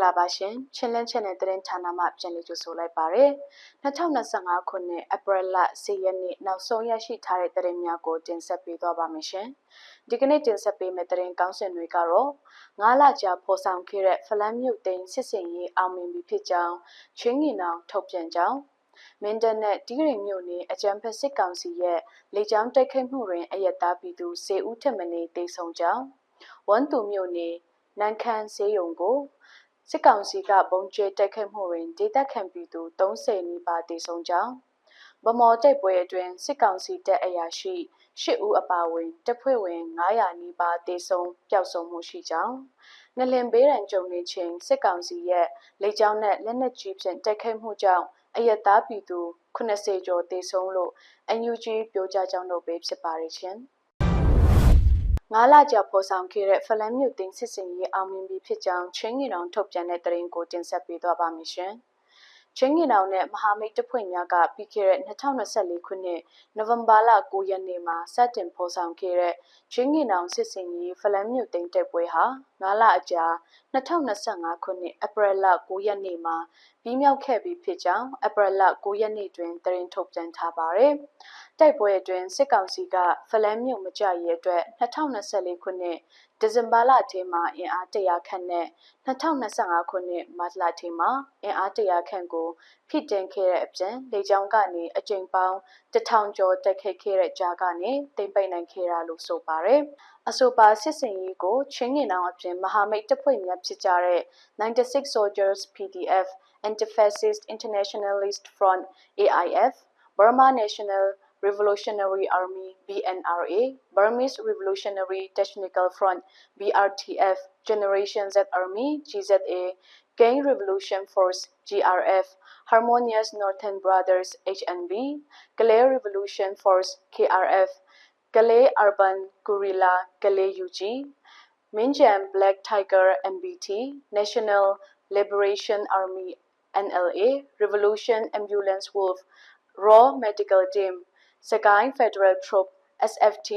္ဂလာပါရှင်ချင်းလင်းချင်းတဲ့သတင်းဌာနမှပြန်လည်ကြိုဆိုလိုက်ပါရယ်2025ခုနှစ်ဧပြီလ10ရက်နေ့နောက်ဆုံးရရှိထားတဲ့သတင်းများကိုတင်ဆက်ပေးသွားပါမယ်ရှင်ဒီကနေ့တင်ဆက်ပေးမယ့်သတင်းကောင်းစင်တွေကတော့9လကြာဖော်ဆောင်ခဲ့တဲ့ဖလန်းမြို့သိန်းစစ်စင်ရေးအောင်မြင်ပြီဖြစ်ကြောင်းချင်းငင်အောင်ထုတ်ပြန်ကြောင်းမင်းတပ်နဲ့တီးရင်မြို့နယ်အကြံဖက်စစ်ကောင်စီရဲ့လေကြောင်းတိုက်ခိုက်မှုတွင်အယက်သားပြည်သူ10ဦးထက်မနည်းသေဆုံးကြောင်းဝန်တူမြို့နယ်နန်ခမ်းစေးရုံကို စစ်ကောင်စီကပုံကျဲတိုက်ခိုက်မှုတွင်ဒေသခံပြည်သူ30နီးပါးသေဆုံးကြောင်းဗမော်တိုက်ပွဲအတွင်းစစ်ကောင်စီတပ်အရာရှိ10ဦးအပါအဝင်တပ်ဖွဲ့ဝင်900နီးပါးသေဆုံးပျောက်ဆုံးမှုရှိကြောင်းငလင်ဘေးရန်ကြုံနေခြင်းစစ်ကောင်စီရဲ့လေကြောင်းနဲ့လက်နက်ကြီးဖြင့်တိုက်ခိုက်မှုကြောင့်အယက်သားပြည်သူ80ကျော်သေဆုံးလို့ NUG ပြောကြားကြောင်းတို့ပဲဖြစ်ပါရဲ့ရှင်။ ငါးလကြာဖော်ဆောင်ခဲ့တဲ့ဖလန်းမြို့သိန်းစစ်စင်ရေးအောင်မြင်ပြီဖြစ်ကြောင်းချင်းငင်အောင်ထုတ်ပြန်တဲ့သတင်းကိုတင်ဆက်ပေးသွားပါမယ်ရှင်။ချင်းငင်အောင်နဲ့မဟာမိတ်တပ်ဖွဲ့များကပြီးခဲ့တဲ့2024ခုနှစ်နိုဝင်ဘာလ9ရက်နေ့မှာစတင်ဖော်ဆောင်ခဲ့တဲ့ချင်းငင်အောင်စစ်စင်ရေးဖလန်းမြို့သိန်းတပ်ပွဲဟာငါးလအကြာ2025ခုနှစ်ဧပြီလ9ရက်နေ့မှာပြီးမြောက်ခဲ့ပြီဖြစ်ကြောင်းဧပြီလ9ရက်နေ့တွင်သတင်းထုတ်ပြန်ထားပါတယ်။ တိုက်ပွဲအတွင်းစစ်ကောင်စီကဖလန်းမြို့မကြရဲအတွက်2024ခုနှစ်ဒီဇင်ဘာလထဲမှာအင်အား100ခန့်နဲ့2025ခုနှစ်မတ်လထဲမှာအင်အား100ခန့်ကိုဖိတင်ခဲ့တဲ့အပြင်လေကြောင်းကနေအကြိမ်ပေါင်း1000ကျော်တက်ခဲ့ခဲ့တဲ့ကြားကနေတင်ပိတ်နိုင်ခဲ့တာလို့ဆိုပါတယ်။အဆိုပါစစ်စင်ရေးကိုချင်းငင်အောင်အပြင်မဟာမိတ်တပ်ဖွဲ့များဖြစ်ကြတဲ့96 Soldiers PDF Anti-Fascist Internationalist Front AIF Burma National Revolutionary Army BNRA, Burmese Revolutionary Technical Front BRTF, Generation Z Army GZA, Gang Revolution Force GRF, Harmonious Northern Brothers HNB, Galay Revolution Force KRF, Galay Urban Guerrilla Galay UG, Minjam Black Tiger MBT, National Liberation Army NLA, Revolution Ambulance Wolf, Raw Medical Team, စကိုင်း Federal Troop SFT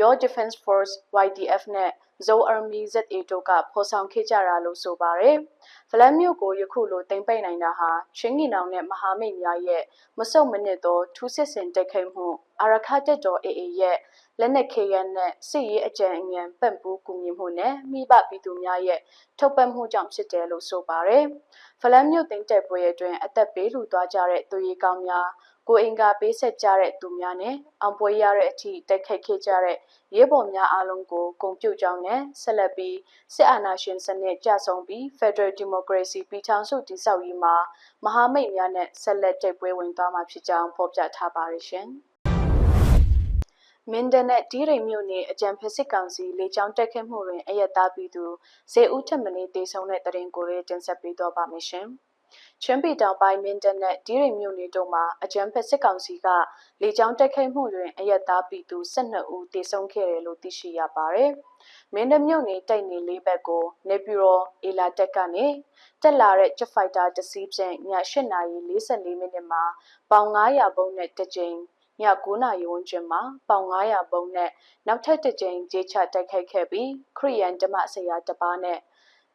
Your Defense Force YDF နဲ့ Zou Army ZA တို့ကဖော်ဆောင်ခဲ့ကြတာလို့ဆိုပါတယ်။ဖ လန်မြို့ကိုယခုလိုတင်ပိတ်နိုင်တာဟာချင်းငီနောင်နဲ့မဟာမိတ်များရဲ့မဆုတ်မနစ်သောထူးစစ်ဆင်တိုက်ခိုက်မှုအာရခတက်တော် AA ရဲ့လက်နက်ခေရန်နဲ့စစ်ရေးအကြံအဉာဏ်ပံ့ပိုးကူညီမှုနဲ့မိဘပြည်သူများရဲ့ထုတ်ပတ်မှုကြောင့်ဖြစ်တယ်လို့ဆိုပါတယ်။ဖလန်မြို့တင်တိုက်ပွဲအတွင်းအသက်ပေးလူသွားကြတဲ့သူရီကောင်းများကိုအင်္ဂါပေးဆက်ကြတဲ့သူများနဲ့အောင်ပွဲရတဲ့အထိတက်ခတ်ခဲ့ကြတဲ့ရဲဘော်များအားလုံးကိုဂုဏ်ပြုကြောင်းနဲ့ဆက်လက်ပြီးစစ်အာဏာရှင်စနစ်ကြဆုံးပြီး Federal Democracy ပြည်ထောင်စုတည်ဆောက်ရေးမှာမဟာမိတ်များနဲ့ဆက်လက်တိုက်ပွဲဝင်သွားမှာဖြစ်ကြောင်းဖော်ပြထားပါရရှင်။မင်းဒနဲ့ဒီရိမ်မြို့နယ်အကြံဖက်စစ်ကောင်စီလေကြောင်းတက်ခတ်မှုတွင်အယက်သားပြည်သူဇေဦးထက်မင်းတေဆုံးတဲ့တရင်ကိုလည်းတင်ဆက်ပေးတော့ပါမယ်ရှင်။ ချင်းပြည်တောင်ပိုင်းမင်းတပ်နဲ့ဒီရိမ်မြို့နယ်တို့မှာအကြမ်းဖက်စစ်ကောင်စီကလေကြောင်းတိုက်ခိုက်မှုတွင်အရက်သားပြည်သူ12ဦးသေဆုံးခဲ့တယ်လို့သိရှိရပါတယ်။မင်းတပ်မြို့နယ်တိုက်နေလေးဘက်ကိုနေပြည်တော်အေလာတက်ကနေတက်လာတဲ့ Jet Fighter တစ်စီးဖြင့်ည8:44မိနစ်မှာပေါင်900ဘုံနဲ့တစ်ကြိမ်ည9နာရီဝန်းကျင်မှာပေါင်900ဘုံနဲ့နောက်ထပ်တစ်ကြိမ်ကြေးချတိုက်ခိုက်ခဲ့ပြီးခရီးယန်ဓမ္မဆရာတစ်ပါးနဲ့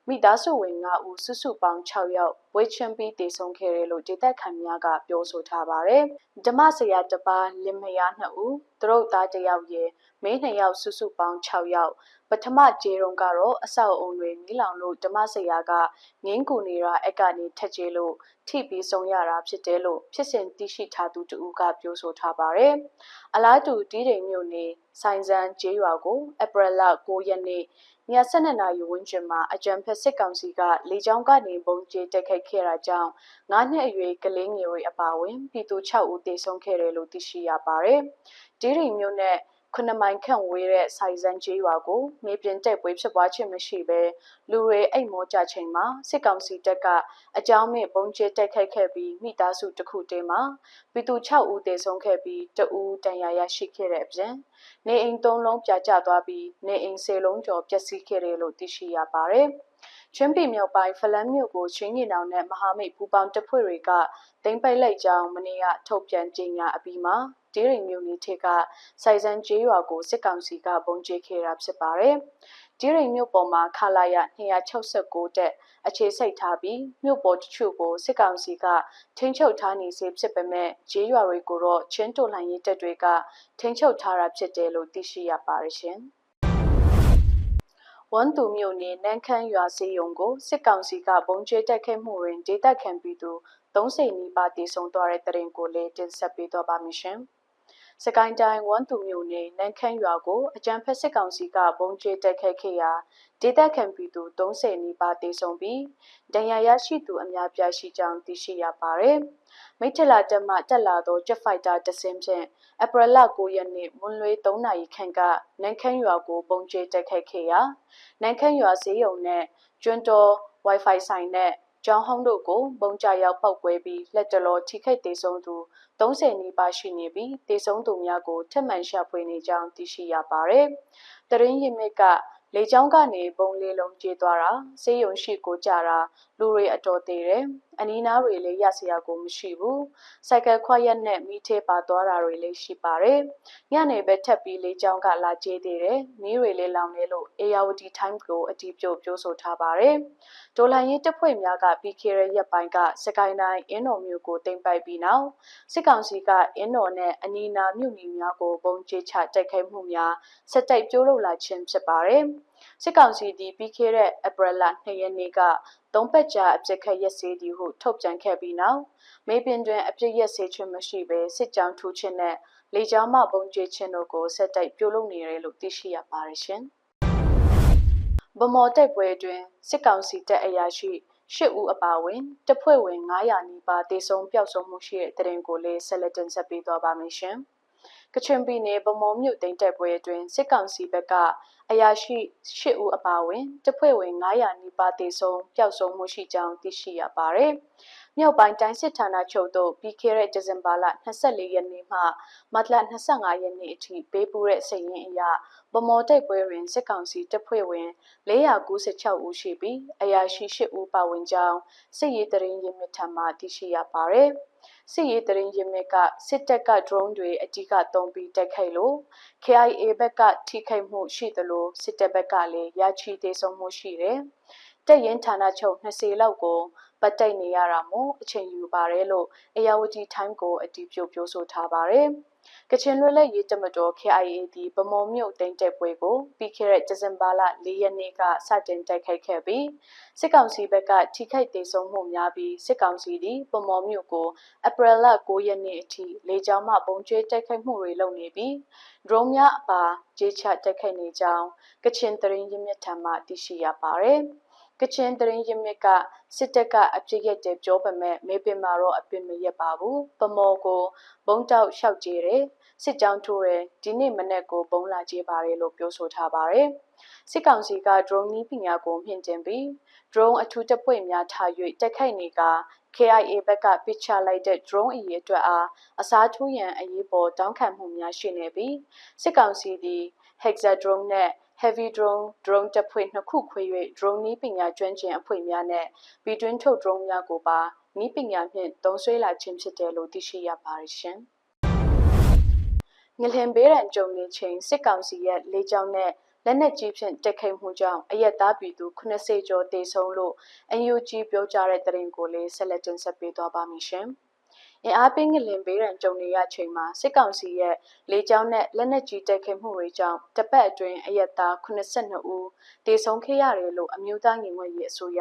မိသားစုဝင်9ဦးစုစုပေါင်း6ယောက်ဝေချင်းပြီးတည်ဆုံခဲ့တယ်လို့ဒေသခံများကပြောဆိုထားပါတယ်။ဓမ္မဆရာတစ်ပါးလင်မယား2ဦးသူတို့သားတစ်ယောက်ရယ်မင်း2ယောက်စုစုပေါင်း6ယောက်ပထမကျေတုံးကတော့အဆောက်အုံတွေမီးလောင်လို့ဓမ္မဆရာကငင်းကူနေတာအကနေထက်ကျေလို့ထိပြီးဆုံးရတာဖြစ်တယ်လို့ဖြစ်စဉ်သိရှိထားသူတူကပြောဆိုထားပါတယ်။အလားတူတီးတိမ်မြို့နယ်ဆိုင်စံကျေးရွာကိုဧပြီလ9ရက်နေ့ည12နာရီဝန်းကျင်မှာအကြံဖက်စစ်ကောင်စီကလေကြောင်းကနေပုံကျဲတက်ခိုက်ခဲ့တာကြောင့်9နှစ်အရွယ်ကလေးငယ်တွေအပါအဝင်ပြည်သူ6ဦးသေဆုံးခဲ့တယ်လို့သိရှိရပါတယ်။ဒီရီမျိုးနဲ့ခုနှစ်မိုင်ခန့်ဝေးတဲ့ဆိုင်စံကျေးရွာကိုမြေပြင်တိုက်ပွဲဖြစ်ပွားခြင်းမရှိဘဲလူတွေအိတ်မောကြချိန်မှာစစ်ကောင်စီတပ်ကအကြောင်းမဲ့ပုံကျဲတိုက်ခိုက်ခဲ့ပြီးမိသားစုတစ်ခုတည်းမှာပြည်သူ6ဦးသေဆုံးခဲ့ပြီးတဦးတန်ရာရရှိခဲ့တဲ့အပြင်နေအိမ်၃လုံးပြာကျသွားပြီးနေအိမ်၁၀လုံးကျော်ပျက်စီးခဲ့တယ်လို့သိရှိရပါတယ်။ ချင်းပြည်မြောက်ပိုင်းဖလန်းမြို့ကိုချင်းငင်အောင်နဲ့မဟာမိတ်ပူပေါင်းတပ်ဖွဲ့တွေကတင်ပိတ်လိုက်ကြောင်းမနေ့ကထုတ်ပြန်ကြေညာအပြီးမှာဒေးရိမ်မြို့နယ်ထက်ကစိုက်စံကျေးရွာကိုစစ်ကောင်စီကပုံကျဲခဲ့တာဖြစ်ပါတယ်။ဒီရိန်မြို့ပေါ်မှာခလာရ269တက်အခြေစိတ်ထားပြီးမြို့ပေါ်တချို့ကိုစစ်ကောင်စီကထိန်းချုပ်ထားနေစေဖြစ်ပေမဲ့ဂျေးရွာတွေကိုတော့ချင်းတိုလှန်ရေးတပ်တွေကထိန်းချုပ်ထားတာဖြစ်တယ်လို့သိရှိရပါတယ်ရှင်။ ဝန်တူမြို့နယ်နန်းခမ်းရွာစေယုံကိုစစ်ကောင်စီကဘုံကျဲတက်ခဲ့မှုတွင်ဒေသခံပြည်သူ30နီးပါးတည်ဆုံသွားတဲ့တရင်ကိုလည်းတင်ဆက်ပေးသွားပါမယ်ရှင်။စကိုင်းတိုင်းဝမ်တူမြို့နယ်နန်းခမ်းရွာကိုအကြံဖက်စစ်ကောင်စီကဘုံကျဲတက်ခဲ့ခဲ့ရာဒေသခံပြည်သူ30နီးပါးတေဆုံးပြီးဒဏ်ရာရရှိသူအများပြားရှိကြောင်းသိရှိရပါတယ်။မိထလာတက်မှတက်လာသော Jet Fighter တစင်းဖြင့် အပရလ9ရက်နေ့မွန်းလွဲ3နာရီခန့်ကနန်းခမ်းရွာကိုဘုံကျဲတက်ခဲ့ခဲ့ရာနန်းခမ်းရွာဈေးရုံနဲ့ကျွန်းတော် Wi-Fi ဆိုင်နဲ့ကျောင်းဟောင်းတို့ကိုပုံကြရောက်ပောက်ကွဲပြီးလက်တလောထိခိုက်ဒေဆုံးသူ30နီးပါးရှိနေပြီးဒေဆုံးသူများကိုထက်မှန်ရှာဖွေနေကြောင်းသိရှိရပါတယ်။တရင်ရင်မြစ်ကလေကြောင်းကနေပုံလေးလုံးကျေးသွားတာဆေးရုံရှိကိုကြတာ လူတွေအတော်သေးတယ်အနီးနားတွေလည်းရစရာကိုမရှိဘူးစိုက်ကယ်ခွက်ရက်နဲ့မိသေးပါသွားတာတွေလည်းရှိပါတယ်ညနေပဲထပ်ပြီးလေကြောင်းကလာကျေးသေးတယ်မီးတွေလည်းလောင်နေလို့ ARD Time ကိုအတီးပြုတ်ပြောဆိုထားပါတယ်ဒေါ်လာရင်းတပ်ဖွဲ့များကပြီးခဲ့တဲ့ရက်ပိုင်းကစကိုင်းတိုင်းအင်းတော်မြို့ကိုတင်ပိုက်ပြီးနောက်စစ်ကောင်စီကအင်းတော်နဲ့အနီးနားမြို့နယ်များကိုပုံကျချတိုက်ခိုက်မှုများဆက်တိုက်ပြုလုပ်လာခြင်းဖြစ်ပါတယ် စစ်ကောင်စီသည်ပြီးခဲ့တဲ့ April လ2ရက်နေ့ကသုံးပတ်ကြာအပြစ်ခတ်ရက်စေးသည်ဟုထုတ်ပြန်ခဲ့ပြီးနောက်မေပင်တွင်အပြစ်ရက်စေးခြင်းမရှိဘဲစစ်ကြောင်းထူးခြင်းနဲ့လေကြောင်းမှပုံကျခြင်းတို့ကိုဆက်တိုက်ပြုလုပ်နေတယ်လို့သိရှိရပါတယ်ရှင်။ဗမော်တိုက်ပွဲတွင်စစ်ကောင်စီတပ်အရာရှိရှစ်ဦးအပါအဝင်တပ်ဖွဲ့ဝင်900နီးပါးတေဆုံးပျောက်ဆုံးမှုရှိတဲ့တရင်ကိုလည်းဆက်လက်တင်ဆက်ပေးသွားပါမယ်ရှင်။ ကချင်ပြည်နယ်ဗမော်မြို့သိမ်းတက်ပွဲအတွင်းစစ်ကောင်စီဘက်ကအရာရှိ၈ဦးအပါအဝင်တပ်ဖွဲ့ဝင်900နီးပါးတေဆုံးပျောက်ဆုံးမှုရှိကြောင်းသိရှိရပါတယ်။မြောက်ပိုင်းတိုင်းစစ်ဌာနချုပ်သို့ပြီးခဲ့တဲ့ဒီဇင်ဘာလ24ရက်နေ့မှမတ်လ25ရက်နေ့အထိပေးပို့တဲ့စာရင်းအရဗမော်တိုက်ပွဲတွင်စစ်ကောင်စီတပ်ဖွဲ့ဝင်496ဦးရှိပြီးအရာရှိ8ဦးပါဝင်ကြောင်းစစ်ရေးတရင်ရင်းမြစ်ထံမှသိရှိရပါတယ်။ စစ်ရေးတရင်ရင်းမြစ်ကစစ်တပ်က drone တွေအကြီးကသုံးပြီးတိုက်ခိုက်လို့ KIA ဘက်ကထိခိုက်မှုရှိသလိုစစ်တပ်ဘက်ကလည်းရချီသေးဆုံးမှုရှိတယ်။တပ်ရင်းဌာနချုပ်20လောက်ကိုပတ်တိုက်နေရတာမို့အချိန်ယူပါတယ်လို့အရာဝတီ time ကိုအတည်ပြုပြောဆိုထားပါတယ်။ ကချင်လွတ်လပ်ရေးတမတော် KIA သည်ဗမော်မြို့တိမ်တက်ပွဲကိုပြီးခဲ့တဲ့ဒီဇင်ဘာလ၄ရက်နေ့ကစတင်တိုက်ခိုက်ခဲ့ပြီးစစ်ကောင်စီဘက်ကထိခိုက်ဒေဆုံးမှုများပြီးစစ်ကောင်စီသည်ဗမော်မြို့ကိုဧပြီလ9ရက်နေ့အထိလေကြောင်းမှပုံကျဲတိုက်ခိုက်မှုတွေလုပ်နေပြီး drone များအပါဂျေချတိုက်ခိုက်နေကြောင်းကချင်သတင်းရင်းမြစ်ထံမှသိရှိရပါတယ်။ ကချင်တရင်ရမြစ်ကစစ်တပ်ကအပြစ်ရက်တယ်ပြောပေမဲ့မေပင်မှာတော့အပြစ်မရက်ပါဘူးပမော်ကိုဘုံတောက်လျှောက်ကြည့်တယ်စစ်ကြောင်းထိုးတယ်ဒီနေ့မနေ့ကိုဘုံလာကြည့်ပါတယ်လို့ပြောဆိုထားပါတယ်စစ်ကောင်စီက drone နည်းပညာကိုမြင့်တင်ပြီး drone အထူးတပ်ဖွဲ့များထား၍တက်ခိုက်နေက KIA ဘက်ကပစ်ချလိုက်တဲ့ drone အရေးအတွက်အားအစားထိုးရန်အရေးပေါ်တောင်းခံမှုများရှိနေပြီးစစ်ကောင်စီသည် Hexa drone နဲ့ heavy drone drone တပ်ဖွဲ့နှစ်ခုခွဲ၍ drone နည်းပညာကျွမ်းကျင်အဖွဲ့များနဲ့ပြည်တွင်းထုတ် drone များကိုပါနည်းပညာဖြင့်သုံးစွဲလာခြင်းဖြစ်တယ်လို့သိရှိရပါတယ်ရှင်။ငလင်ဘေးရန်ကြုံနေချိန်စစ်ကောင်စီရဲ့လေကြောင်းနဲ့ လက်နက်ကြီးဖြင့်တက်ခိတ်မှုကြောင့်အရက်သားပြည်သူ80ကျော်တေဆုံးလို့ UNG ပြောကြားတဲ့တရင်ကိုလည်းဆက်လက်တင်ဆက်ပေးသွားပါမယ်ရှင်။အင်အားပေးငလင်ပေးရန်ကြုံနေရချိန်မှာစစ်ကောင်စီရဲ့လေကြောင်းနဲ့လက်နက်ကြီးတိုက်ခိုက်မှုတွေကြောင့်တပတ်အတွင်းအရက်သား82ဦးတေဆုံးခဲ့ရတယ်လို့အမျိုးသားညီညွတ်ရေးအစိုးရ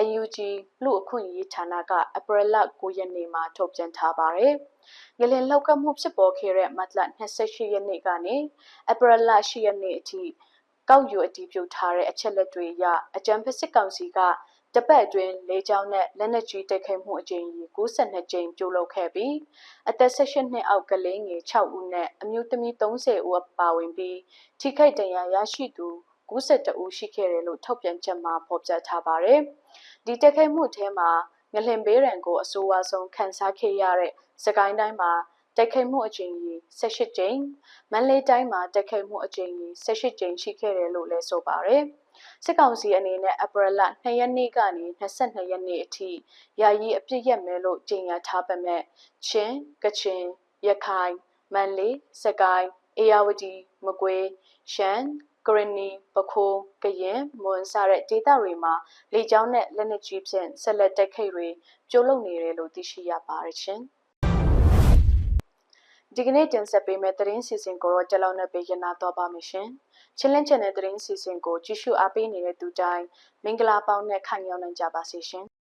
AUG လူအခွင့်အရေးဌာနကအပရလ9ရက်နေ့မှာထုတ်ပြန်ထားပါတယ်။ငလင်လောက်ကမှုဖြစ်ပေါ်ခဲ့တဲ့မတ်လ28ရက်နေ့ကနေအပရလ10ရက်နေ့အထိ ကောက်ယူအတည်ပြုထားတဲ့အချက်လက်တွေအရအကြံဖက်စစ်ကောင်စီကတပတ်အတွင်းလေကြောင်းနဲ့လက်နက်ကြီးတိုက်ခိုက်မှုအကြိမ်ကြီး92ကြိမ်ပြုလုပ်ခဲ့ပြီးအသက်16နှစ်အောက်ကလေးငယ်6ဦးနဲ့အမျိုးသမီး30ဦးပါဝင်ပြီးထိခိုက်ဒဏ်ရာရရှိသူ92ဦးရှိခဲ့တယ်လို့ထုတ်ပြန်ချက်မှာဖော်ပြထားပါတယ်။ဒီတိုက်ခိုက်မှုထဲမှာငလင်ဘေးရန်ကိုအဆိုးအဝါဆုံးခံစားခဲ့ရတဲ့စကိုင်းတိုင်းမှာ တိုက်ခိုက်မှုအကြိမ်ကြီး18ကြိမ်မန္တလေးတိုင်းမှာတိုက်ခိုက်မှုအကြိမ်ကြီး18ကြိမ်ရှိခဲ့တယ်လို့လည်းဆိုပါတယ်။စစ်ကောင်စီအနေနဲ့အပရလ2ရက်နေ့ကနေ22ရက်နေ့အထိယာယီအပြစ်ရက်မယ်လို့ကြေညာထားပေမဲ့ချင်းကချင်ရခိုင်မန်လေးစကိုင်းအေယာဝတီမကွေးရှမ်းကရင်နီပခိုးကရင်မွန်စတဲ့ဒေသတွေမှာလေကြောင်းနဲ့လက်နက်ကြီးဖြင့်ဆက်လက်တိုက်ခိုက်တွေကျိုးလုံနေတယ်လို့သိရှိရပါတယ်ရှင်။ ဒီကနေ့တင်ဆက်ပေးမယ့်သတင်းစီစဉ်ကိုတော့ကြက်လောက်နဲ့ပေးရနာတော့ပါမယ်ရှင်။ချင်းလင်းချန်တဲ့သတင်းစီစဉ်ကိုကြည့်ရှုအားပေးနေတဲ့သူတိုင်းမင်္ဂလာပေါင်းနဲ့ခိုင်ရောက်နိုင်ကြပါစေရှင်။